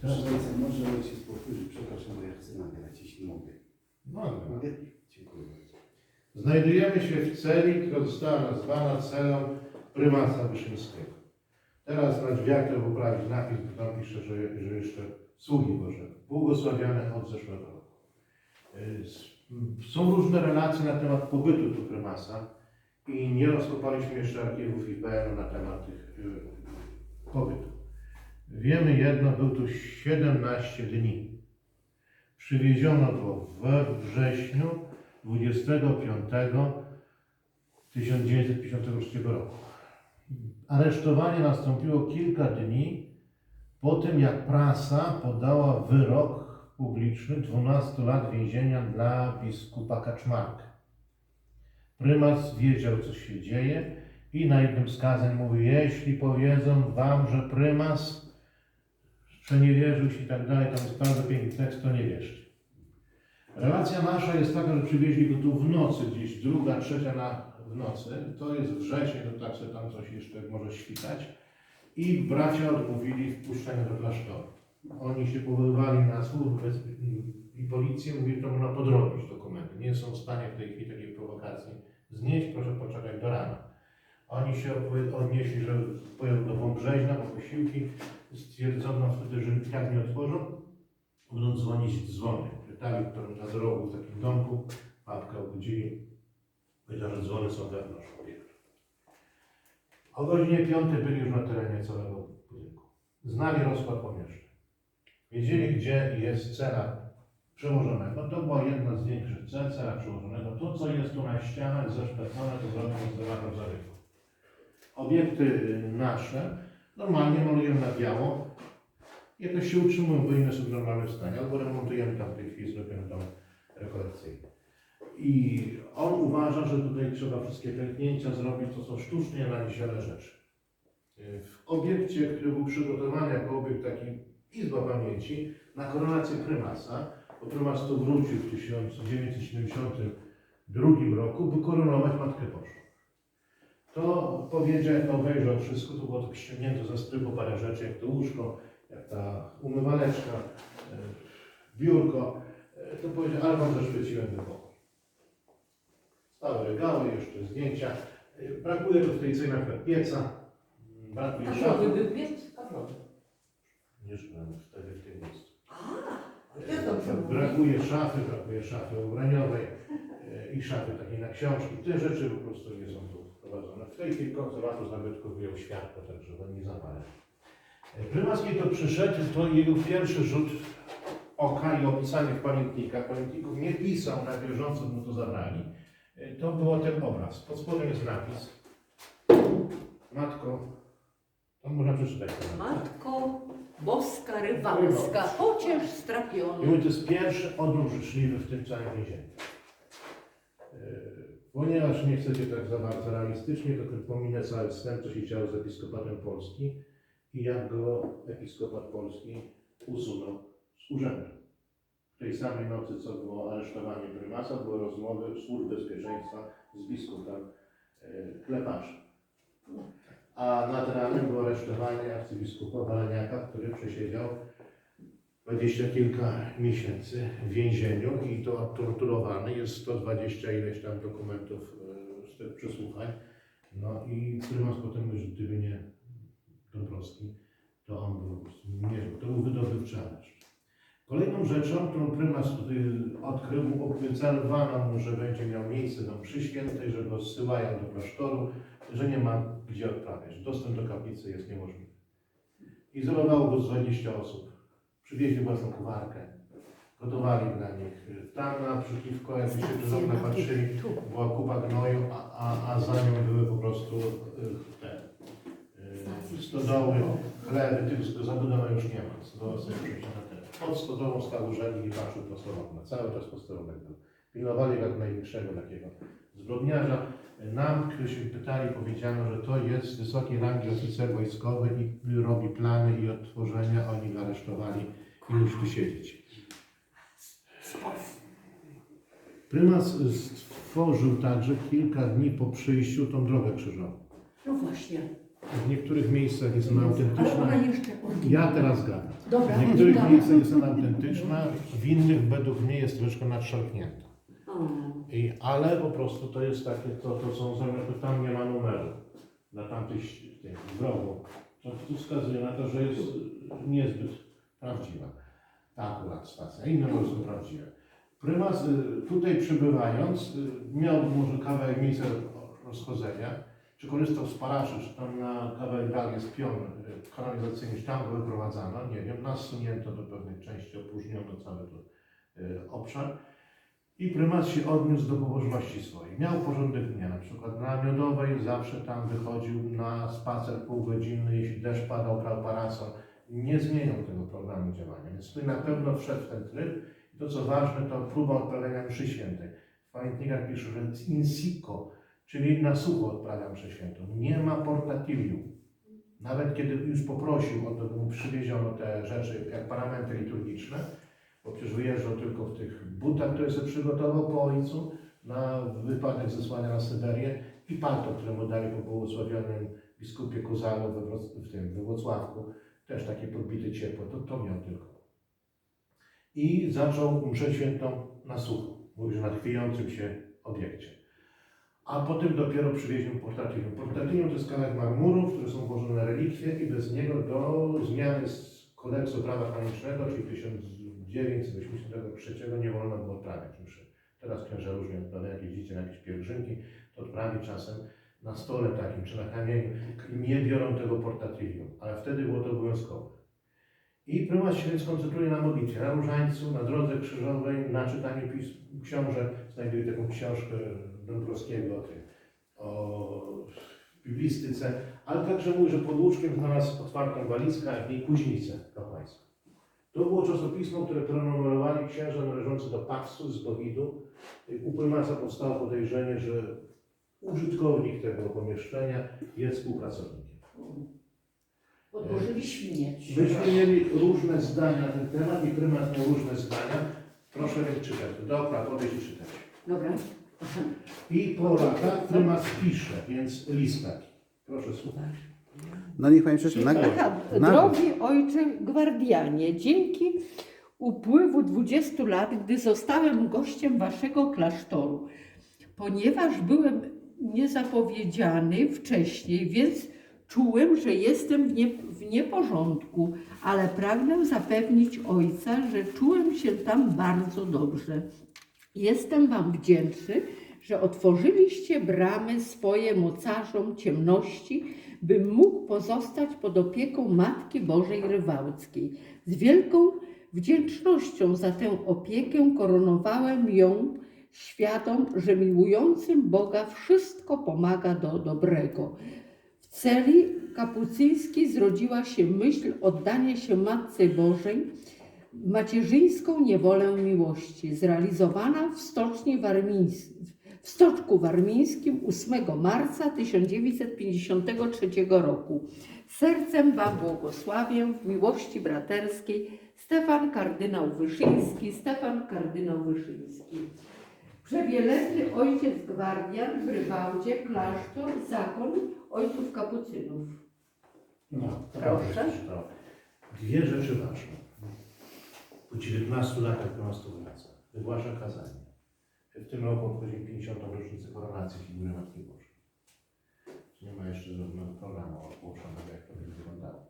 Proszę może Ojciec powtórzyć, przepraszam, bo ja chcę nagrać, jeśli mogę. Mogę. Mogę? Dziękuję bardzo. Znajdujemy się w celi, która została nazwana celą prymasa Wyszyńskiego. Teraz na drzwiach to poprawić napis, bo tam pisze, że, że jeszcze sługi Boże, błogosławione od zeszłego roku. Y, Są różne relacje na temat pobytu tu prymasa i nie rozkopaliśmy jeszcze archiwów IPN na temat tych y, pobytu. Wiemy jedno, był tu 17 dni. Przywieziono go we wrześniu 25 1953 roku. Aresztowanie nastąpiło kilka dni po tym, jak prasa podała wyrok publiczny 12 lat więzienia dla biskupa Kaczmarka. Prymas wiedział, co się dzieje i na jednym z kazań mówi, jeśli powiedzą wam, że prymas przeniewierzył się i tak dalej, tam jest bardzo piękny tekst, to nie wierzcie. Relacja nasza jest taka, że przywieźli go tu w nocy, gdzieś druga, trzecia na, w nocy. To jest wrzesień, to tak sobie tam coś jeszcze może świtać. I bracia odmówili wpuszczenia do klasztoru. Oni się powoływali na służbę i policję, mówili, to można podrobić dokumenty. Nie są w stanie w tej chwili takiej prowokacji znieść, proszę poczekać do rana. Oni się odnieśli, że pojadą do Wąbrzeźna po posiłki. Stwierdzono wtedy, że jak nie otworzą, będą dzwonić dzwony. Pytali, którym na rogu w takim domku, babkę obudzili, powiedział, że dzwony są wewnątrz obiektu. O godzinie 5 byli już na terenie całego budynku. Znali rozkład pomieszczeń. Wiedzieli, gdzie jest cela przełożonego. To była jedna z większych cel, cela przełożonego. To, co jest tu na ścianach zaszczepione, to zrobią konserwator zarywu. Obiekty nasze normalnie malujemy na biało, jakoś się utrzymują, bo inne są w normalnym stanie, albo remontujemy tam w tej chwili, zrobimy dom rekolekcyjny. I on uważa, że tutaj trzeba wszystkie pęknięcia zrobić, to są sztucznie naniesione rzeczy. Y, W obiekcie, który był przygotowany jako obiekt taki Izba Pamięci, na koronację prymasa, bo prymas tu wrócił w 1972 roku, by koronować Matkę Bożą. To powiedział, jak obejrzał wszystko, to było tak ściągnięte ze strychu parę rzeczy, jak to łóżko, jak ta umywaleczka, e, biurko, e, to powiedział, ale wam zaświeciłem ten pokój. Stałe regały, jeszcze zdjęcia. E, Brakuje tu w tej cenie przykład pieca, brakuje A szafy. kto by piec kawrowy? Nie żyłem wtedy w tym miejscu. Brakuje szafy, brakuje szafy ubraniowej i szafy takiej na książki. Te rzeczy po prostu nie są tu wprowadzone. W tej chwili konserwator zabytków wyjął światło, tak żeby nie zapalać. E, Prymas kiedy to przyszedł, to jego pierwszy rzut oka i opisanie w pamiętnikach, pamiętników nie pisał na bieżąco, mu to zabrali. E, To było ten obraz. Pod spodem jest napis. Matko, to można przeczytać. Matko Boska Rywalska, chociaż I strapiony. mówię, to jest pierwszy odruch życzliwy w tym całym więzieniu. Ponieważ nie chcecie tak za bardzo realistycznie, to pominę cały wstęp, co się działo z Episkopatem Polski i jak go Episkopat Polski usunął z urzędu. W tej samej nocy, co było aresztowanie prymasa, były rozmowy służb bezpieczeństwa z biskupem yy, Klepaczem. A nad ranem było aresztowanie arcybiskupa Waleniaka, który przesiedział dwadzieścia kilka miesięcy w więzieniu i to torturowany. Jest 120 ileś tam dokumentów e, z tych przesłuchań. No i prymas potem że gdyby nie Dąbrowski, to on był, nie, to był wydobywczy areszt. Kolejną rzeczą, którą prymas tutaj odkrył, obiecano mu, że będzie miał miejsce tam przy świętej, że go zsyłają do klasztoru, że nie ma gdzie odprawiać. Dostęp do kaplicy jest niemożliwy. Izolowało go z 20 osób. Przywieźli własną kucharkę. Gotowali dla nich. Tam naprzeciwko, jak się cudownie patrzyli, była kupa gnoju, a, a, a za nią były po prostu y, te y, stodoły, chleby, tylko zabudowa już nie ma. Stodoła sobie przejść na. Pod stodołą stał urzędnik i patrzył prosto w. Cały czas posterunek był. Pilnowali jak największego takiego zbrodniarza. Nam, którzy pytali, powiedziano, że to jest wysokiej rangi oficer wojskowy i robi plany i odtworzenia. Oni go aresztowali tu siedzieć. Prymas stworzył także kilka dni po przyjściu tą drogę krzyżową. No właśnie. W niektórych miejscach jest ona Ale autentyczna. ona jeszcze... Ja teraz gadam. Dobra, W niektórych dobra. miejscach jest ona autentyczna, w innych według mnie jest troszkę nadszarpnięta. I, ale po prostu to jest takie, to, to są zamiary, tam nie ma numeru na tamtych. To, to wskazuje na to, że jest niezbyt prawdziwa. Ta akurat stacja, inne może prawdziwe. Prymas y, tutaj przybywając y, miał może kawałek miejsca rozchodzenia, czy korzystał z paraszy, czy tam na kawałek dalej jest pion y, kanalizacyjny, czy tam go wyprowadzano, nie wiem, nas sunięto do pewnej części, opróżniono cały y, obszar. I prymas się odniósł do pobożności swojej. Miał porządek dnia, na przykład na Miodowej zawsze tam wychodził na spacer półgodzinny, jeśli deszcz padał, brał parasol. Nie zmieniał tego programu działania, więc tutaj na pewno wszedł w ten tryb. I to co ważne, to próba odprawiania mszy świętej. W pamiętnikach pisze, że in sico, czyli na sucho odprawia mszę świętą. Nie ma portatilium. Nawet kiedy już poprosił o to, mu przywieziono te rzeczy, jak paramenty liturgiczne, bo przecież wyjeżdżał tylko w tych butach, które sobie przygotował po ojcu na wypadek zesłania na Syberię i palto, które mu dali po błogosławionym biskupie Kuzalu we, w tym, we Włocławku, też takie podbite ciepło, to, to miał tylko. I zaczął mszę świętą na sucho, mówi, że na chwiejącym się obiekcie. A potem dopiero przywieźli mu portatilium. Portatilium to jest kawałek marmuru, w którym są włożone relikwie i bez niego do zmiany z kodeksu prawa kanonicznego, czyli 1983 nie wolno było odprawiać mszy. Teraz księża różnie odprawiają, jak jeździcie na jakieś pielgrzymki, to odprawi czasem na stole takim czy na kamieniu i nie biorą tego portatilium, ale wtedy było to obowiązkowe. I prymas się więc koncentruje na modlitwie, na różańcu, na drodze krzyżowej, na czytaniu pism, książek. Znajduje taką książkę Dąbrowskiego o, o biblistyce, ale także mówi, że pod łóżkiem znalazł otwartą walizkę, a w niej kuźnicę kapłańską. To było czasopismo, które prenumerowali księża należący do Paksu z Bowidu. U prymasa powstało podejrzenie, że użytkownik tego pomieszczenia jest współpracownikiem. Podłożyli śmieć. Myśmy mieli różne zdania na ten temat i prymas miał różne zdania. Proszę więc czytać. Dobra, podejść i czytać. Dobra. I po latach prymas pisze, więc list taki. Proszę słuchać. No niech Pani przeczyta. Na, na, drogi ojcze Gwardianie, dzięki upływu 20 lat, gdy zostałem gościem waszego klasztoru, ponieważ byłem niezapowiedziany wcześniej, więc czułem, że jestem w, nie, w nieporządku, ale pragnę zapewnić ojca, że czułem się tam bardzo dobrze. Jestem wam wdzięczny, że otworzyliście bramy swoje mocarzom ciemności, bym mógł pozostać pod opieką Matki Bożej Rywałckiej. Z wielką wdzięcznością za tę opiekę koronowałem ją, świadom, że miłującym Boga wszystko pomaga do dobrego. W celi kapucyńskiej zrodziła się myśl oddania się Matce Bożej macierzyńską niewolę miłości, zrealizowana w Stoczni. W Stoczku Warmińskim 8 marca 1953 roku. Sercem Wam błogosławię w miłości braterskiej Stefan kardynał Wyszyński, Stefan kardynał Wyszyński. Przewielebny ojciec gwardian w Rybałdzie, klasztor, zakon ojców kapucynów. No, Proszę. to Dwie rzeczy ważne. Po 19 latach wraca. Wygłasza kazanie. W tym roku obchodzimy 50. rocznicę koronacji figury Matki Bożej. Nie ma jeszcze żadnego programu ogłoszonego, jak to będzie wyglądało.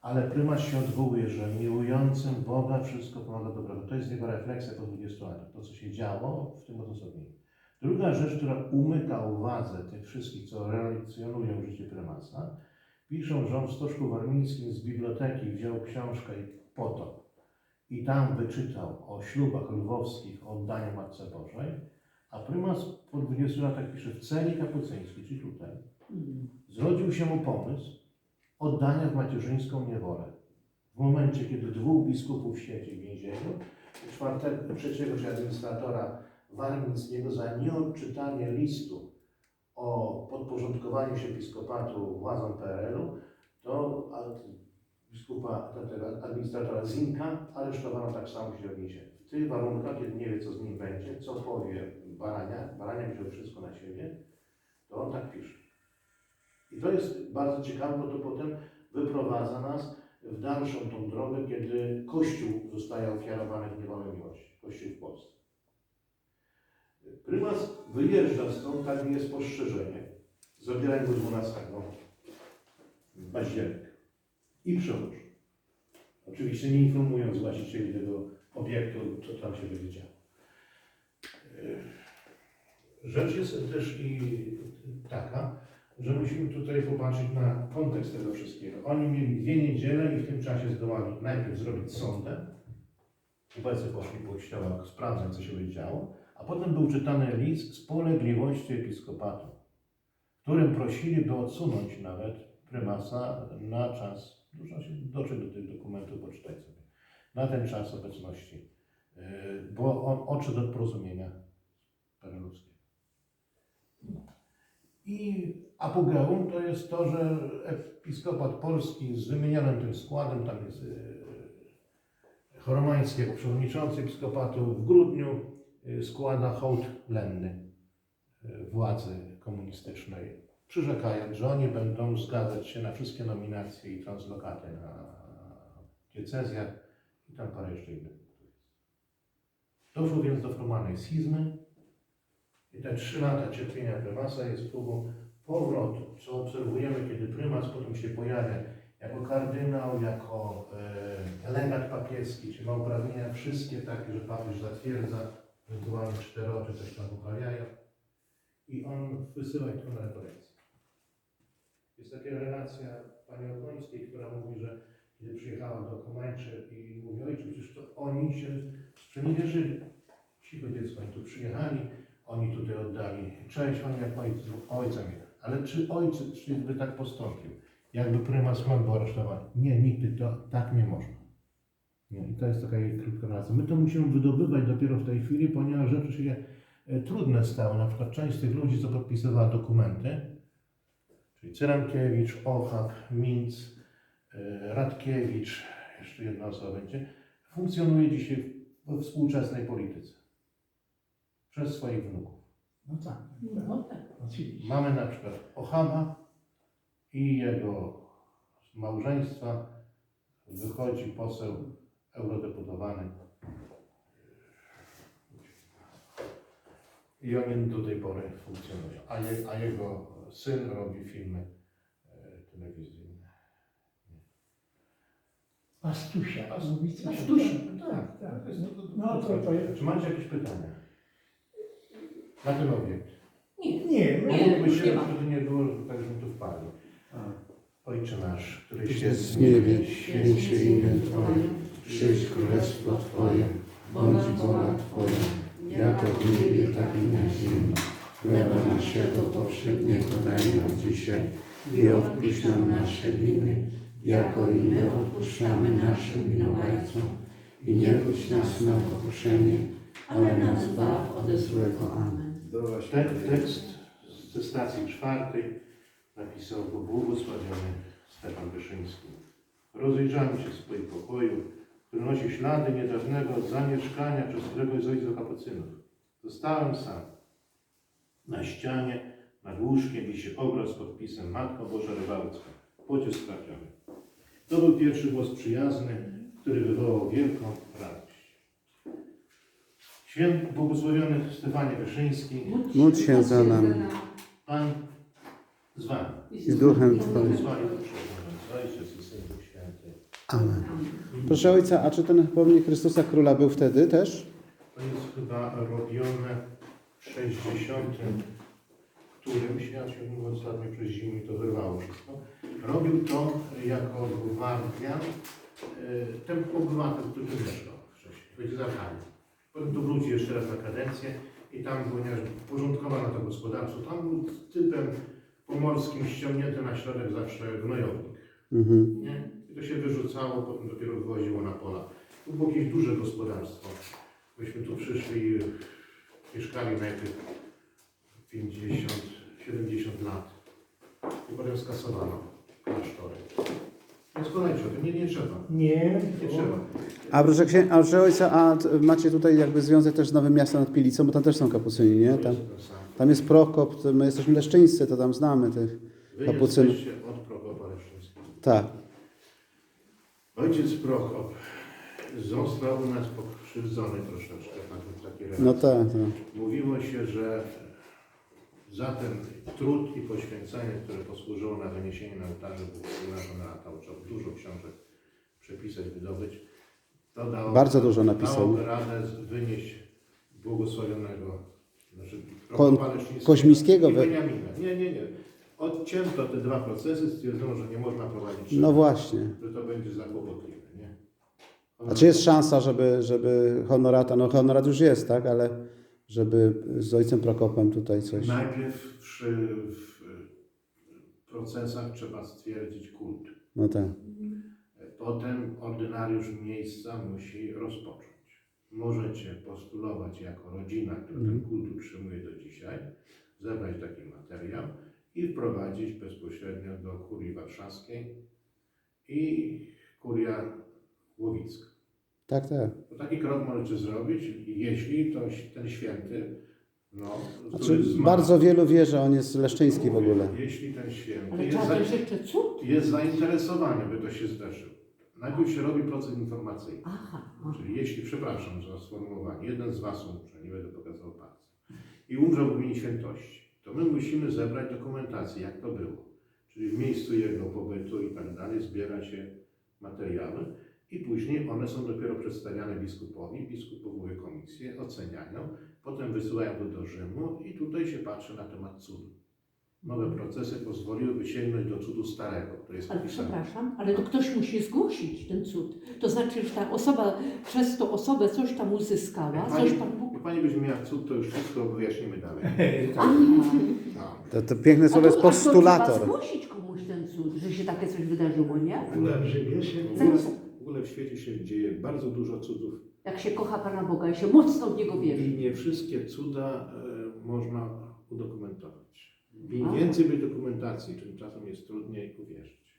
Ale prymas się odwołuje, że miłującym Boga wszystko pomaga dobrego. To jest jego refleksja po 20 latach. To, co się działo w tym odosobnieniu. Druga rzecz, która umyka uwadze tych wszystkich, co relacjonują życie prymasa, piszą, że on w Stoczku Warmińskim z biblioteki wziął książkę i potop. I tam wyczytał o ślubach lwowskich, o oddaniu Matce Bożej, a prymas po 20 latach pisze w celi kapucyńskiej, czyli tutaj, zrodził się mu pomysł oddania w macierzyńską niewolę. W momencie, kiedy dwóch biskupów siedzi w więzieniu, czwartego, trzeciego czy administratora warmińskiego za nieodczytanie listu o podporządkowaniu się episkopatu władzom PRL-u, to biskupa, administratora Zinka aresztowano tak samo się więzieniu. W tych warunkach, kiedy nie wie, co z nim będzie, co powie Barania, Barania wziął wszystko na siebie, to on tak pisze. I to jest bardzo ciekawe, bo to potem wyprowadza nas w dalszą tą drogę, kiedy Kościół zostaje ofiarowany w niewolę miłości. Kościół w Polsce. Prymas wyjeżdża stąd, takie jest postrzeżenie. Zabierają go 12 października i przełoży. Oczywiście nie informując właścicieli tego obiektu, co tam się będzie działo. Rzecz jest też i tutaj popatrzeć na kontekst tego wszystkiego. Oni mieli dwie niedziele i w tym czasie zdołali najpierw zrobić sondę. Obecnie poszli po kościołach sprawdzać, co się będzie działo, a potem był czytany list spolegliwości episkopatu, w którym prosili, by odsunąć nawet prymasa na czas, można się dotrzeć do tych dokumentów, poczytać sobie, na ten czas obecności, yy, bo on odszedł od porozumienia pereludzkiego. I apogeum to jest to, że episkopat polski z wymienionym tym składem, tam jest yy, Choromański jako przewodniczący episkopatu w grudniu yy, składa hołd lenny yy, władzy komunistycznej, przyrzekając, że oni będą zgadzać się na wszystkie nominacje i translokaty na diecezjach i tam parę jeszcze innych. Doszło więc do formalnej schizmy i te trzy lata cierpienia prymasa jest próbą powrotu, co obserwujemy, kiedy prymas potem się pojawia jako kardynał, jako e, legat papieski, czy ma uprawnienia wszystkie takie, że papież zatwierdza, ewentualnie czteroczy coś tam uprawiają i on wysyła ich tu na rekolekcję. Jest taka relacja pani Okońskiej, która mówi, że kiedy przyjechała do Komańczy i mówi, ojcze, przecież to oni się sprzeniewierzyli. Cicho dziecko, oni tu przyjechali, oni tutaj oddali cześć, oni jak ojcu, ojcem. Ale czy ojciec czy by tak postąpił? Jakby prymas Mon był aresztowany? Nie, nigdy to tak nie można. Nie, I to jest taka krótka relacja. My to musimy wydobywać dopiero w tej chwili, ponieważ rzeczy się e, trudne stały. Na przykład część z tych ludzi, co podpisywała dokumenty, czyli Cyrankiewicz, Ochab, Minc, e, Radkiewicz, jeszcze jedna osoba będzie, funkcjonuje dzisiaj we współczesnej polityce przez swoich wnuków. No tak. No tak. Mamy na przykład Ochaba i jego z małżeństwa wychodzi poseł eurodeputowany. I oni do tej pory funkcjonują. A, je, a jego syn robi filmy e, telewizyjne. Pastusia. Pas- Mówicie, że- Pastusia, Tak, tak. To jest- to- to- No to, to jest... Czy macie jakieś pytania na ten obiekt? Nie. Nie, my... Nie, się, nie ma. nie było, że tak żebym tu wpadli. Ojcze nasz, któryś jest w niebie, święć się imię Twoje, przyjdź królestwo Twoje, bądź wola Twoja, jako w niebie, tak i na ziemi. Chleba naszego powszedniego daj nam dzisiaj i odpuść nam nasze winy, jako i my odpuszczamy naszym winowajcom. I nie budź nas na pokuszenie, ale nas zbaw ode złego. Amen. Ten tekst ze stacji czwartej napisał go błogosławiony Stefan Wyszyński. Rozejrzałem się w swoim pokoju, który nosi ślady niedawnego zamieszkania przez któregoś z ojców kapucynów. Zostałem sam. Na ścianie, nad łóżkiem wisi obraz z podpisem Matko Boża Rybałcka. Pocisk trafiony. To był pierwszy głos przyjazny, który wywołał wielką radość. Święty błogosławiony Stefanie Wyszyński, Módl się za nami Pan z Wami. i z duchem Twoim. Z Wami. Amen. Proszę Ojca, a czy ten pomnik Chrystusa Króla był wtedy też? To jest chyba robione w 60. którymś, ja się mówiąc ostatnio przez zimę to wyrwało wszystko. Robił to jako gwardian, e, ten obywatel, który mieszkał wcześniej, będzie za Potem tu wróci jeszcze raz na kadencję i tam, ponieważ porządkowano to gospodarstwo, tam był typem pomorskim ściągnięty na środek zawsze gnojownik. Mhm. Nie? I to się wyrzucało, potem dopiero wywoziło na pola. Tu było jakieś duże gospodarstwo. Myśmy tu przyszli i mieszkali najpierw 50, 70 lat. I potem skasowano klasztory. O tym, nie, nie trzeba. Nie, Nie trzeba. A proszę, księ... a proszę Ojca, a t- macie tutaj jakby związek też z Nowym Miastem nad Pilicą, bo tam też są kapucyni, nie? To Tam, jest ten sam. tam jest Prokop, to my jesteśmy leszczyńscy, to tam znamy tych. Wy Kapucyn. jesteście od Prokopa Leszczyńskiego. Tak. Ojciec Prokop został u nas pokrzywdzony troszeczkę, mamy takie. No tak, tak. Mówiło się, że za ten trud i poświęcenie, które posłużyło na wyniesienie na ołtarze Bóg Honorata, trzeba dużo książek przepisać, wydobyć, to dało, Bardzo dużo napisał. dałoby radę wynieść błogosławionego, znaczy Ko- Koźmińskiego i we- Beniamina. Nie, nie, nie. Odcięto te dwa procesy, stwierdzono, że nie można prowadzić No właśnie. że to będzie za kłopotliwe, nie? A czy jest szansa, żeby, żeby honorata, no honorat już jest, tak, ale żeby z ojcem Prokopem tutaj coś... Najpierw przy, w procesach trzeba stwierdzić kult. No tak. Potem ordynariusz miejsca musi rozpocząć. Możecie postulować jako rodzina, która ten kult utrzymuje do dzisiaj, zebrać taki materiał i wprowadzić bezpośrednio do kurii warszawskiej i kuria łowicka. Tak, tak. To taki krok możecie zrobić, jeśli to ten święty, no, Znaczy, bardzo wielu wie, że on jest leszczyński w ogóle. Jeśli ten święty Ale jest, za, też jeszcze cud. jest zainteresowany, by to się zdarzyło. Najpierw się robi proces informacyjny. Aha. Czyli jeśli, przepraszam za sformułowanie, jeden z Was umrze, nie będę pokazał palca, i umrze w imieniu świętości, to my musimy zebrać dokumentację, jak to było. Czyli w miejscu jego pobytu i tak dalej zbiera się materiały i później one są dopiero przedstawiane biskupowi. Biskup powołuje komisję, oceniają, potem wysyłają to do Rzymu i tutaj się patrzy na temat cudu. Nowe procesy pozwoliłyby sięgnąć do cudu starego, to jest Ale opisane. przepraszam, ale to ktoś musi zgłosić ten cud. To znaczy, że ta osoba przez tą osobę coś tam uzyskała, coś Pan Bóg. Jak Pani będzie miała cud, to już wszystko wyjaśnimy dalej. Aha. No. To, to piękne A słowo to, jest a to trzeba postulator. zgłosić komuś ten cud, że się takie coś wydarzyło, nie? W ogóle w Rzymie się... ogóle, w ogóle w świecie się dzieje bardzo dużo cudów Jak się kocha Pana Boga i się mocno w Niego wierzy. i nie wszystkie cuda e, można udokumentować. Im A. więcej będzie dokumentacji, tym czasem jest trudniej uwierzyć.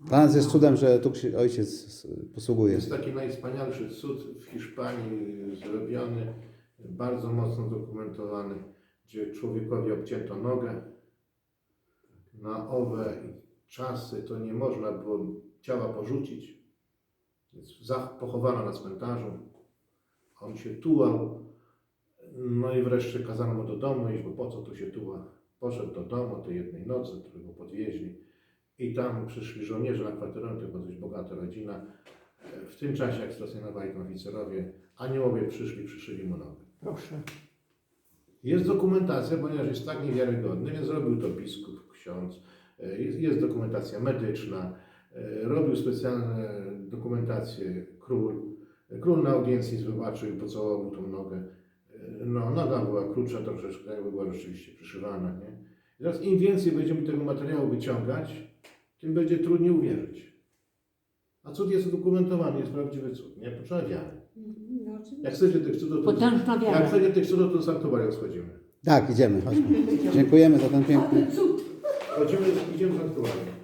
Dla nas jest cudem, że tu ojciec posługuje. Jest taki najwspanialszy cud w Hiszpanii zrobiony, bardzo mocno dokumentowany, gdzie człowiekowi obcięto nogę. Na owe czasy to nie można było ciała porzucić. Więc za- pochowano na cmentarzu. On się tułał. No i wreszcie kazano mu do domu iść, bo po co tu się tuła? Poszedł do domu tej jednej nocy, którego podwieźli. I tam przyszli żołnierze na kwaterę, to była dość bogata rodzina. W tym czasie, jak stacjonowali tam oficerowie, aniołowie przyszli, przyszyli mu nogę. Proszę. Jest dokumentacja, ponieważ jest tak niewiarygodny, więc zrobił to biskup, ksiądz. Jest, jest dokumentacja medyczna. Robił specjalne dokumentacje król. Król na audiencji zobaczył i pocałował mu tą nogę. No, noga była krótsza troszeczkę, jakby była rzeczywiście przyszywana. Nie? I teraz im więcej będziemy tego materiału wyciągać, tym będzie trudniej uwierzyć. A cud jest udokumentowany, jest prawdziwy cud. Nie potrzeba wiary. Jak chcecie tych cudów, to, Potężna jak wiara. chcecie tych cudów, to do sanktuarium schodzimy. Tak, idziemy, chodźmy. Dziękujemy za ten piękny... Chodzimy, idziemy w sanktuarium.